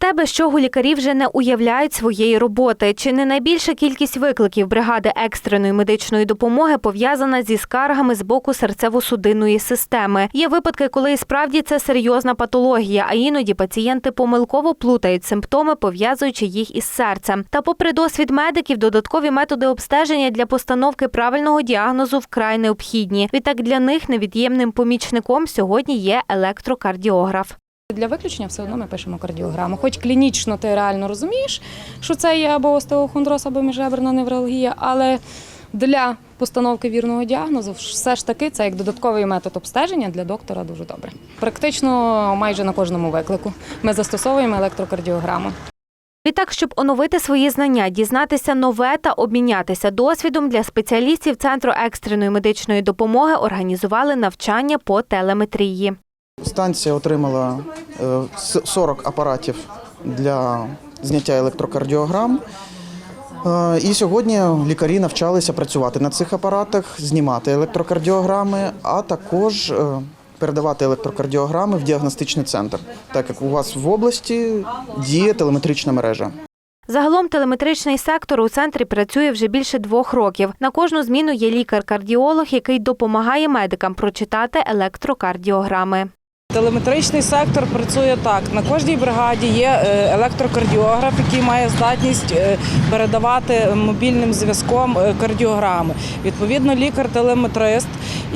Те, без чого лікарі вже не уявляють своєї роботи. Чи не найбільша кількість викликів бригади екстреної медичної допомоги пов'язана зі скаргами з боку серцево-судинної системи? Є випадки, коли і справді це серйозна патологія, а іноді пацієнти помилково плутають симптоми, пов'язуючи їх із серцем. Та, попри досвід медиків, додаткові методи обстеження для постановки правильного діагнозу вкрай необхідні. Відтак для них невід'ємним помічником сьогодні є електрокардіограф. Для виключення все одно ми пишемо кардіограму. Хоч клінічно ти реально розумієш, що це є або остеохондроз, або міжреберна невралгія, але для постановки вірного діагнозу все ж таки це як додатковий метод обстеження для доктора дуже добре. Практично майже на кожному виклику ми застосовуємо електрокардіограму. Відтак, щоб оновити свої знання, дізнатися нове та обмінятися досвідом для спеціалістів Центру екстреної медичної допомоги організували навчання по телеметрії. Станція отримала е, 40 апаратів для зняття електрокардіограм. Е, І сьогодні лікарі навчалися працювати на цих апаратах, знімати електрокардіограми, а також е, передавати електрокардіограми в діагностичний центр, так як у вас в області діє телеметрична мережа. Загалом телеметричний сектор у центрі працює вже більше двох років. На кожну зміну є лікар-кардіолог, який допомагає медикам прочитати електрокардіограми. Телеметричний сектор працює так. На кожній бригаді є е, електрокардіограф, який має здатність е, передавати мобільним зв'язком е, кардіограми. Відповідно, лікар-телеметрист,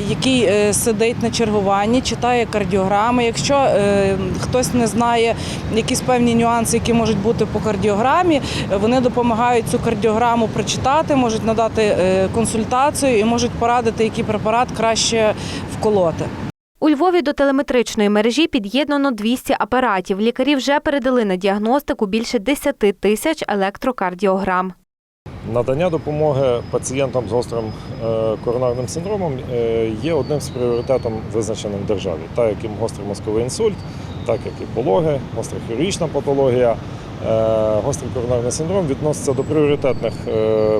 який сидить на чергуванні, читає кардіограми. Якщо хтось не знає якісь певні нюанси, які можуть бути по кардіограмі, вони допомагають цю кардіограму прочитати, можуть надати консультацію і можуть порадити, який препарат краще вколоти. У Львові до телеметричної мережі під'єднано 200 апаратів. Лікарі вже передали на діагностику більше 10 тисяч електрокардіограм. Надання допомоги пацієнтам з гострим е, коронарним синдромом е, є одним з пріоритетом, визначеним в державі, так як і гострий мозковий інсульт, так як і пологи, гостра хірургічна патологія. Е, Гострий коронарний синдром відноситься до пріоритетних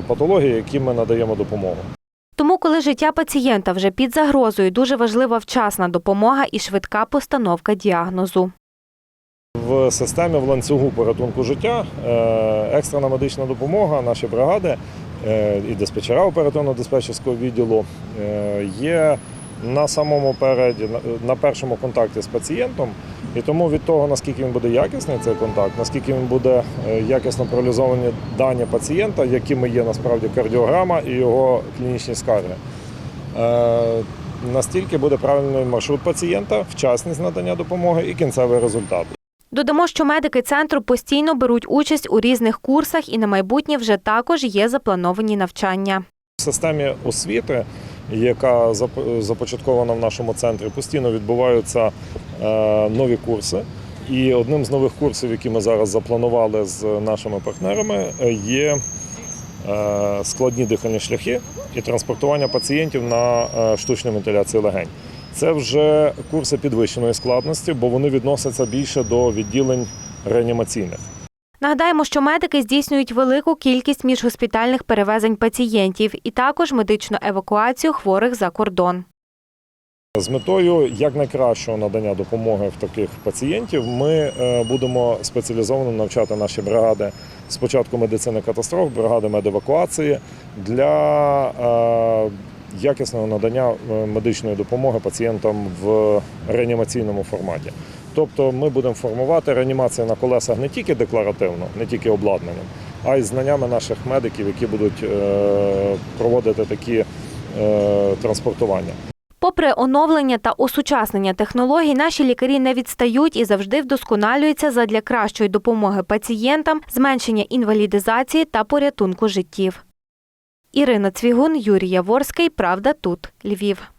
патологій, які ми надаємо допомогу. Тому, коли життя пацієнта вже під загрозою, дуже важлива вчасна допомога і швидка постановка діагнозу. В системі в ланцюгу порятунку життя е, екстрена медична допомога, наші бригади е, і диспетчера оперативно-диспетчерського відділу е, є на самому переді, на- на першому контакті з пацієнтом. І тому від того, наскільки він буде якісний цей контакт, наскільки він буде е, якісно проаналізовані дані пацієнта, якими є насправді кардіограма і його клінічні скарги. Е, Настільки буде правильний маршрут пацієнта, вчасність надання допомоги і кінцевий результат. Додамо, що медики центру постійно беруть участь у різних курсах і на майбутнє вже також є заплановані навчання. В системі освіти, яка започаткована в нашому центрі, постійно відбуваються нові курси. І одним з нових курсів, які ми зараз запланували з нашими партнерами, е, є е, складні дихальні шляхи і транспортування пацієнтів на е, штучну вентиляцію легень. Це вже курси підвищеної складності, бо вони відносяться більше до відділень реанімаційних. Нагадаємо, що медики здійснюють велику кількість міжгоспітальних перевезень пацієнтів і також медичну евакуацію хворих за кордон. З метою якнайкращого надання допомоги в таких пацієнтів ми е, будемо спеціалізовано навчати наші бригади спочатку медицини катастроф, бригади медевакуації для е, якісного надання е, медичної допомоги пацієнтам в реанімаційному форматі. Тобто ми будемо формувати реанімацію на колесах не тільки декларативно, не тільки обладнанням, а й знаннями наших медиків, які будуть проводити такі транспортування. Попри оновлення та осучаснення технологій, наші лікарі не відстають і завжди вдосконалюються задля кращої допомоги пацієнтам, зменшення інвалідизації та порятунку життів. Ірина Цвігун, Юрій Яворський. Правда тут. Львів.